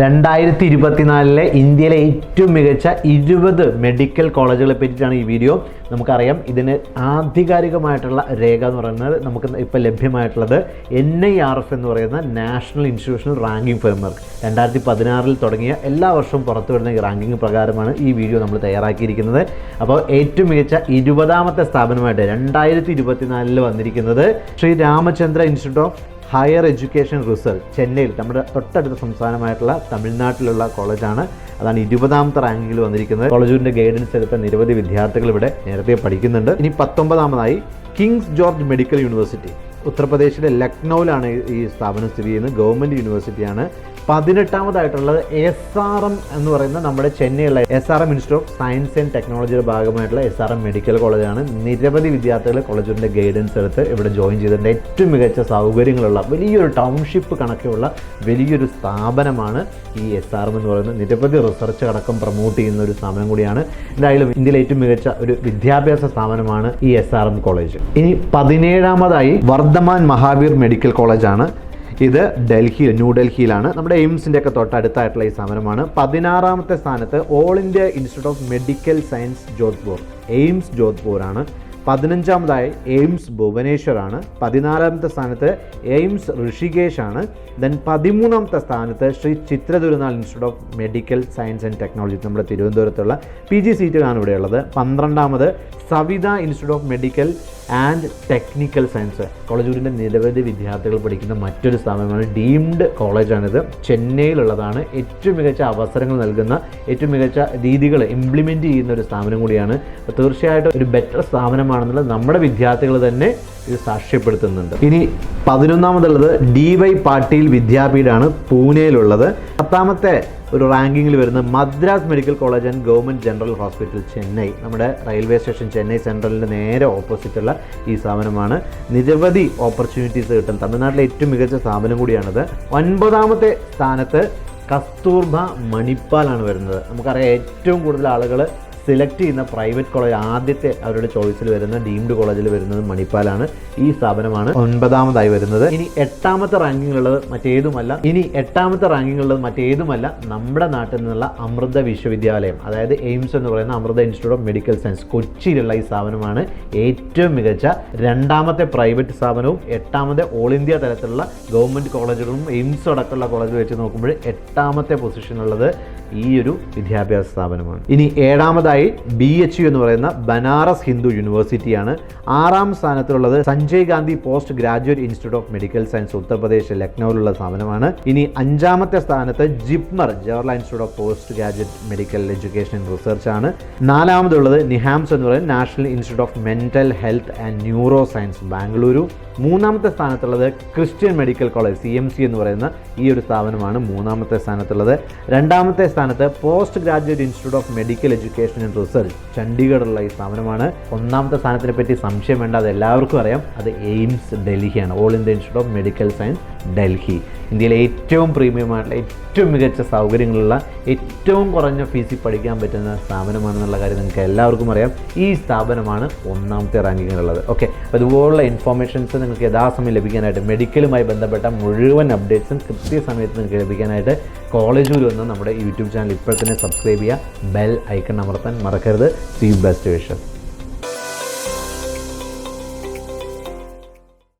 രണ്ടായിരത്തി ഇരുപത്തിനാലിലെ ഇന്ത്യയിലെ ഏറ്റവും മികച്ച ഇരുപത് മെഡിക്കൽ കോളേജുകളെ പറ്റിയിട്ടാണ് ഈ വീഡിയോ. നമുക്കറിയാം ഇതിന് ആധികാരികമായിട്ടുള്ള രേഖ എന്ന് പറയുന്നത് നമുക്ക് ഇപ്പോൾ ലഭ്യമായിട്ടുള്ളത് എൻ ഐ ആർ എഫ് എന്ന് പറയുന്ന നാഷണൽ ഇൻസ്റ്റിറ്റ്യൂഷണൽ റാങ്കിംഗ് ഫ്രെയിംവർക്ക് രണ്ടായിരത്തി പതിനാറിൽ തുടങ്ങിയ എല്ലാ വർഷവും പുറത്തു വരുന്ന ഈ റാങ്കിംഗ് പ്രകാരമാണ് ഈ വീഡിയോ നമ്മൾ തയ്യാറാക്കിയിരിക്കുന്നത്. അപ്പോൾ ഏറ്റവും മികച്ച ഇരുപതാമത്തെ സ്ഥാപനമായിട്ട് രണ്ടായിരത്തി ഇരുപത്തിനാലിൽ വന്നിരിക്കുന്നത് Shri Ramachandra institute of higher education research ചെന്നൈയിൽ നമ്മുടെ തൊട്ടടുത്ത സംസ്ഥാനമായിട്ടുള്ള തമിഴ്നാട്ടിലുള്ള കോളേജാണ്. അതാണ് ഇരുപതാമത്തെ റാങ്കിൽ വന്നിരിക്കുന്നത്. കോളേജിന്റെ ഗൈഡൻസ് എടുത്ത നിരവധി വിദ്യാർത്ഥികൾ ഇവിടെ നേരത്തെ പഠിക്കുന്നുണ്ട്. ഇനി പത്തൊമ്പതാമതായി കിങ്സ് ജോർജ് മെഡിക്കൽ യൂണിവേഴ്സിറ്റി. ഉത്തർപ്രദേശിലെ ലക്നൌവിലാണ് ഈ- സ്ഥാപനം സ്ഥിതി ചെയ്യുന്നത്. ഗവൺമെന്റ് യൂണിവേഴ്സിറ്റിയാണ്. പതിനെട്ടാമതായിട്ടുള്ളത് എസ് ആർ എം എന്ന് പറയുന്ന നമ്മുടെ ചെന്നൈയിലുള്ള S R M institute of science and ടെക്നോളജിയുടെ ഭാഗമായിട്ടുള്ള എസ് ആർ എം മെഡിക്കൽ കോളേജാണ് നിരവധി വിദ്യാർത്ഥികൾ കോളേജിന്റെ ഗൈഡൻസ് എടുത്ത് ഇവിടെ ജോയിൻ ചെയ്തിട്ടുണ്ട്. ഏറ്റവും മികച്ച സൗകര്യങ്ങളുള്ള വലിയൊരു ടൗൺഷിപ്പ് കണക്കെയുള്ള വലിയൊരു സ്ഥാപനമാണ് ഈ എസ് ആർ എം എന്ന് പറയുന്നത്. നിരവധി റിസർച്ച് അടക്കം പ്രൊമോട്ട് ചെയ്യുന്ന ഒരു സ്ഥാപനം കൂടിയാണ്. എന്തായാലും ഇന്ത്യയിലെ ഏറ്റവും മികച്ച ഒരു വിദ്യാഭ്യാസ സ്ഥാപനമാണ് ഈ എസ് ആർ എം കോളേജ് ഇനി പതിനേഴാമതായി വർദ്ധമാൻ മഹാവീർ മെഡിക്കൽ കോളേജാണ് ഇത് ഡൽഹിയിൽ ന്യൂഡൽഹിയിലാണ് നമ്മുടെ എയിംസിന്റെ ഒക്കെ തൊട്ടടുത്തായിട്ടുള്ള ഈ സമരമാണ്. പതിനാറാമത്തെ സ്ഥാനത്ത് all India institute of medical science Jodhpur AIIMS Jodhpur ആണ് പതിനഞ്ചാമതായി എയിംസ് ഭുവനേശ്വർ ആണ് പതിനാലാമത്തെ സ്ഥാനത്ത് എയിംസ് ഋഷികേഷ് ആണ് ദെൻ പതിമൂന്നാമത്തെ സ്ഥാനത്ത് Shri Chitra institute of medical science and technology നമ്മുടെ തിരുവനന്തപുരത്തുള്ള പി ജി സീറ്റുകളാണ് ഇവിടെയുള്ളത്. പന്ത്രണ്ടാമത് Savitha institute of medical and technical science. കോളേജൂരിന്റെ നിരവധി വിദ്യാർത്ഥികൾ പഠിക്കുന്ന മറ്റൊരു സ്ഥാപനമാണ് ഡീംഡ് കോളേജാണിത്. ചെന്നൈയിലുള്ളതാണ് ഏറ്റവും മികച്ച അവസരങ്ങൾ നൽകുന്ന ഏറ്റവും മികച്ച രീതികൾ ഇംപ്ലിമെന്റ് ചെയ്യുന്ന ഒരു സ്ഥാപനം കൂടിയാണ്. തീർച്ചയായിട്ടും ഒരു ബെറ്റർ സ്ഥാപനമാണെന്നുള്ളത് നമ്മുടെ വിദ്യാർത്ഥികൾ തന്നെ ഇത് സാക്ഷ്യപ്പെടുത്തുന്നുണ്ട്. ഇനി പതിനൊന്നാമതുള്ളത് ഡി വൈ പാട്ടീൽ വിദ്യാപീഠാണ് പൂനെയിലുള്ളത്. പത്താമത്തെ ഒരു റാങ്കിങ്ങിൽ വരുന്ന Madras medical college and government general hospital Chennai. നമ്മുടെ റെയിൽവേ സ്റ്റേഷൻ ചെന്നൈ സെൻട്രലിന്റെ നേരെ ഓപ്പോസിറ്റുള്ള ഈ സ്ഥാപനമാണ്. നിരവധി ഓപ്പർച്യൂണിറ്റീസ് കിട്ടും. തമിഴ്നാട്ടിലെ ഏറ്റവും മികച്ച സ്ഥാപനം കൂടിയാണിത്. ഒൻപതാമത്തെ സ്ഥാനത്ത് കസ്തൂർബ മണിപ്പാലാണ് വരുന്നത്. നമുക്കറിയാം ഏറ്റവും കൂടുതൽ ആളുകൾ സെലക്ട് ചെയ്യുന്ന പ്രൈവറ്റ് കോളേജ് ആദ്യത്തെ അവരുടെ ചോയ്സിൽ വരുന്ന ഡീംഡ് കോളേജിൽ വരുന്നത് മണിപ്പാലാണ്. ഈ സ്ഥാപനമാണ് ഒൻപതാമതായി വരുന്നത്. ഇനി എട്ടാമത്തെ റാങ്കിംഗ് ഉള്ളത് മറ്റേതുമല്ല. ഇനി എട്ടാമത്തെ റാങ്കിംഗ് ഉള്ളത് മറ്റേതുമല്ല. നമ്മുടെ നാട്ടിൽ നിന്നുള്ള അമൃത വിശ്വവിദ്യാലയം അതായത് എയിംസ് എന്ന് പറയുന്ന Amrita institute of medical science കൊച്ചിയിലുള്ള ഈ സ്ഥാപനമാണ് ഏറ്റവും മികച്ച. രണ്ടാമത്തെ പ്രൈവറ്റ് സ്ഥാപനവും എട്ടാമത്തെ ഓൾ ഇന്ത്യ തലത്തിലുള്ള ഗവൺമെന്റ് കോളേജുകളും എയിംസ് അടക്കമുള്ള കോളേജ് വെച്ച് നോക്കുമ്പോൾ എട്ടാമത്തെ പൊസിഷനുള്ളത് ഈ ഒരു വിദ്യാഭ്യാസ സ്ഥാപനമാണ്. ഇനി ഏഴാമതായി ബി എച്ച് യു എന്ന് പറയുന്ന ബനാറസ് ഹിന്ദു യൂണിവേഴ്സിറ്റിയാണ് ആറാം സ്ഥാനത്തുള്ളത് Sanjay Gandhi post graduate institute of medical science Uttar Pradesh ലക്നൌവിലുള്ള സ്ഥാപനമാണ്. ഇനി അഞ്ചാമത്തെ സ്ഥാനത്ത് JIPMER Jawaharlal institute of post graduate medical education and research ആണ്. നാലാമതുള്ളത് നിഹാംസ് എന്ന് പറയുന്നത് national institute of mental health and neuro science Bengaluru. മൂന്നാമത്തെ സ്ഥാനത്തുള്ളത് Christian medical college C M C എന്ന് പറയുന്ന ഈ ഒരു സ്ഥാപനമാണ് മൂന്നാമത്തെ സ്ഥാനത്തുള്ളത്. രണ്ടാമത്തെ സ്ഥാനത്ത് post graduate institute of medical education and research ചണ്ഡീഗഡുള്ള ഈ സ്ഥാപനമാണ്. ഒന്നാമത്തെ സ്ഥാനത്തിനെ പറ്റി സംശയം വേണ്ട അത് എല്ലാവർക്കും അറിയാം. അത് AIIMS ഡൽഹിയാണ്. All India institute of medical science Delhi. ഇന്ത്യയിലെ ഏറ്റവും പ്രീമിയമായിട്ടുള്ള ഏറ്റവും മികച്ച സൗകര്യങ്ങളുള്ള ഏറ്റവും കുറഞ്ഞ ഫീസിൽ പഠിക്കാൻ പറ്റുന്ന സ്ഥാപനമാണെന്നുള്ള കാര്യം നിങ്ങൾക്ക് എല്ലാവർക്കും അറിയാം. ഈ സ്ഥാപനമാണ് ഒന്നാമത്തെ റാങ്കിങ്ങിലുള്ളത്. ഓക്കെ അതുപോലുള്ള ഇൻഫോർമേഷൻസ് നിങ്ങൾക്ക് യഥാസമയം ലഭിക്കാനായിട്ട് മെഡിക്കലുമായി ബന്ധപ്പെട്ട മുഴുവൻ അപ്ഡേറ്റ്സും കൃത്യസമയത്ത് നിങ്ങൾക്ക് ലഭിക്കാനായിട്ട് കോളേജൂർ വന്ന് നമ്മുടെ യൂട്യൂബ് ചാനൽ ഇപ്പോൾ തന്നെ സബ്സ്ക്രൈബ് ചെയ്യുക. ബെൽ ഐക്കൺ അമർത്താൻ മറക്കരുത്. See best wishes